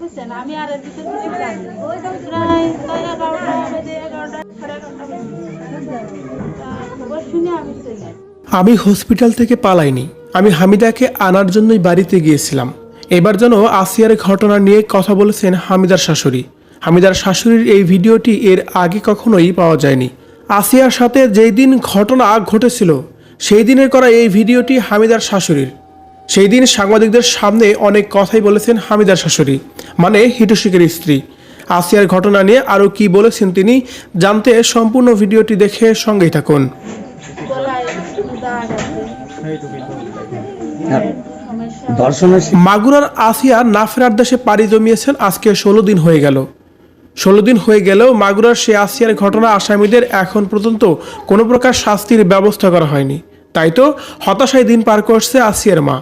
বুঝছেন আমি আর এর কিছু জানি। প্রায় এগারোটা বেজে এগারোটা, সাড়ে এগারোটা শুনে আমি আমি হসপিটাল থেকে পালাইনি। আমি হামিদাকে আনার জন্যই বাড়িতে গিয়েছিলাম। এবার যেন আসিয়ার ঘটনা নিয়ে কথা বলেছেন হামিদার শাশুড়ি। হামিদার শাশুড়ির এই ভিডিওটি এর আগে কখনোই পাওয়া যায়নি। আসিয়ার সাথে যেই দিন ঘটনা ঘটেছিল, সেই দিনের করা এই ভিডিওটি হামিদার শাশুড়ির। সেই দিন সাংবাদিকদের সামনে অনেক কথাই বলেছেন হামিদার শাশুড়ি মানে হিটুশিকের স্ত্রী। আসিয়ার ঘটনা নিয়ে আরও কি বলেছেন তিনি জানতে সম্পূর্ণ ভিডিওটি দেখে সঙ্গেই থাকুন। মাগুরার আসিয়া না ফেরার দেশে পাড়ি জমিয়েছেন আজকে ষোলো দিন হয়ে গেল। ষোলো দিন হয়ে গেলেও মাগুরার সে আসিয়ার ঘটনা আসামিদের এখন পর্যন্ত কোনো প্রকার শাস্তির ব্যবস্থা করা হয়নি। তাই তো হতাশায় দিন পার করছে আসিয়ার মা।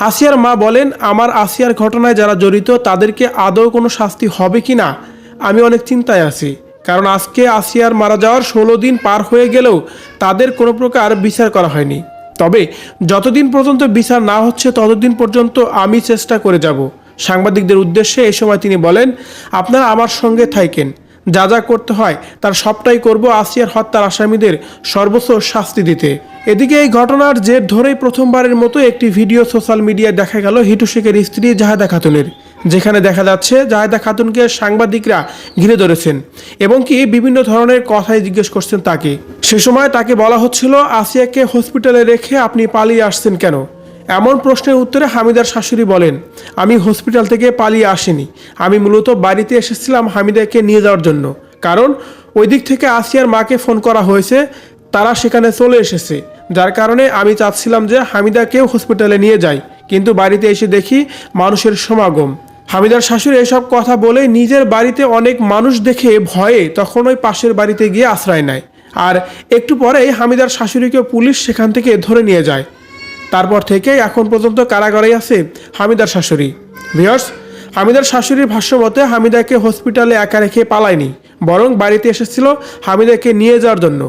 আসিয়ার মা বলেন, আমার আসিয়ার ঘটনায় যারা জড়িত, তাদেরকে আদৌ কোনো শাস্তি হবে কি না? আমি অনেক চিন্তায় আছি। কারণ আজকে আসিয়ার মারা যাওয়ার ষোলো দিন পার হয়ে গেলেও তাদের কোনো প্রকার বিচার করা হয়নি। তবে যতদিন পর্যন্ত বিচার না হচ্ছে, ততদিন পর্যন্ত আমি চেষ্টা করে যাব। সাংবাদিকদের উদ্দেশ্যে এ সময় তিনি বলেন, আপনারা আমার সঙ্গে থাকেন যা যা করতে হয় তার সবটাই করব আসিয়ার হত্যার আসামিদের সর্বোচ্চ শাস্তি দিতে। এদিকে এই ঘটনার জের ধরেই প্রথমবারের মতো একটি ভিডিও সোশ্যাল মিডিয়ায় দেখা গেল হিটু শেখের স্ত্রী জাহেদা খাতুনের, যেখানে দেখা যাচ্ছে জাহেদা খাতুনকে সাংবাদিকরা ঘিরে ধরেছেন এবং কি বিভিন্ন ধরনের কথাই জিজ্ঞেস করছেন তাকে। সে সময় তাকে বলা হচ্ছিল, আসিয়াকে হসপিটালে রেখে আপনি পালিয়ে আসছেন কেন? এমন প্রশ্নের উত্তরে হামিদার শাশুড়ি বলেন, আমি হসপিটাল থেকে পালিয়ে আসিনি। আমি মূলত বাড়িতে এসেছিলাম হামিদাকে নিয়ে যাওয়ার জন্য। কারণ, ওই দিক থেকে আসিয়ার মাকে ফোন করা হয়েছে, তারা সেখানে চলে এসেছে। যার কারণে আমি চাচ্ছিলাম যে হামিদাকেও হসপিটালে নিয়ে যাই। কিন্তু বাড়িতে এসে দেখি মানুষের সমাগম। হামিদার শাশুড়ি এসব কথা বলে নিজের বাড়িতে অনেক মানুষ দেখে ভয়ে তখন ওই পাশের বাড়িতে গিয়ে আশ্রয় নেয়। আর একটু পরেই হামিদার শাশুড়িকে পুলিশ সেখান থেকে ধরে নিয়ে যায়। তারপর থেকে এখন পর্যন্ত কারাগারে আছে হামিদার শাশুড়ি। ভিওর্স হামিদার শাশুড়ির ভাষ্য মতে হামিদাকে হসপিটালে একা রেখে পালায়নি, বরং বাড়িতে এসেছিল হামিদাকে নিয়ে যাওয়ার জন্য।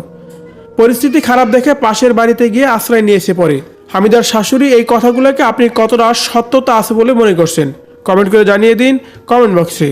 পরিস্থিতি খারাপ দেখে পাশের বাড়িতে গিয়ে আশ্রয় নিয়েছে পরে। হামিদার শাশুড়ি এই কথাগুলোকে আপনি কতটা সত্যতা আছে বলে মনে করছেন? কমেন্ট করে জানিয়ে দিন কমেন্ট বক্সে।